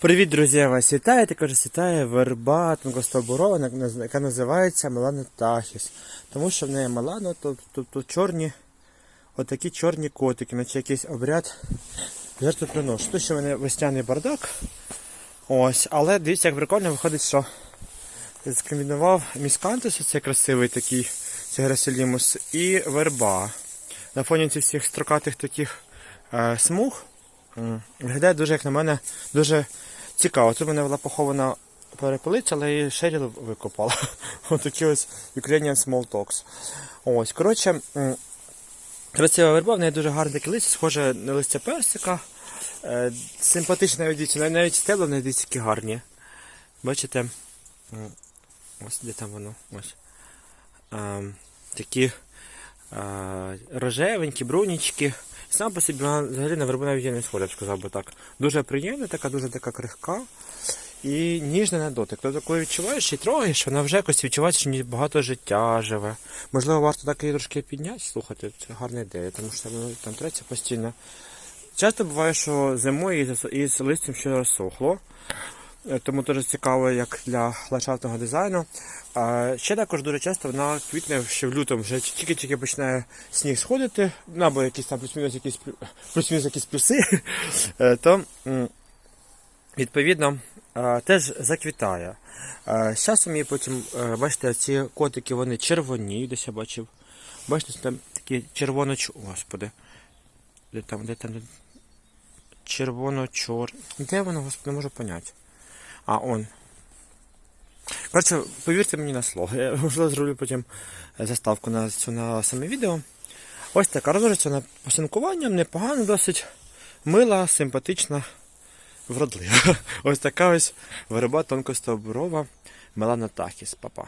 Привіт, друзі! Я вас вітаю. Також вітає верба тонкостобурова, яка називається Меланотахіс. Тому що в неї Мелано, тобто чорні, отакі чорні котики, наче якийсь обряд жертвоприношу. Тут ще в мене весняний бардак. Ось, але дивіться, як прикольно виходить, що скомбінував міскантус, це красивий такий, це грасилімус, і верба. На фоні цих всіх строкатих таких е, смуг. Виглядає дуже, як на мене, дуже цікаво. Тут в мене була похована перепелиця, але її Шеріл викопала. Ось такі ось Ukrainian Small Talks. Ось, коротше, красива верба, в неї дуже гарне таке схоже на листя персика. Е, Симпатична дивіться, навіть- стебла в неї які гарні. Бачите? Ось де там воно. Ось. Ем, такі е, рожевенькі, брунічки. Сам по собі взагалі на вербу навіть я не схожа, я б сказав би так. Дуже приємна, така, дуже така крихка і ніжна на дотик. Тобто, коли відчуваєш і трогаєш, вона вже якось відчувається, що багато життя живе. Можливо, варто так її трошки підняти, слухайте, це гарна ідея, тому що воно там треться постійно. Часто буває, що зимою із листям ще розсохло. Е, Тому дуже цікаво, як для ландшафтного дизайну. Ще також дуже часто вона квітне ще в лютому, вже тільки-тільки починає сніг сходити, ну, або якісь там плюс-мінус якісь плюс-мінус якісь плюси, е, то відповідно теж заквітає. З часом її потім, е, бачите, ці котики вони червоні, десь я бачив. Бачите, там такі червоно Господи. Де там, де там? Червоно-чор. Де воно, господи, не можу поняти. А, он. Коротше, повірте мені на слово. Я можливо зроблю потім заставку на, цю, на саме відео. Ось така розважиться на посинкуванням, непогано, досить мила, симпатична, вродлива. Ось така ось верба тонкостовбурова Меланотахіс, папа.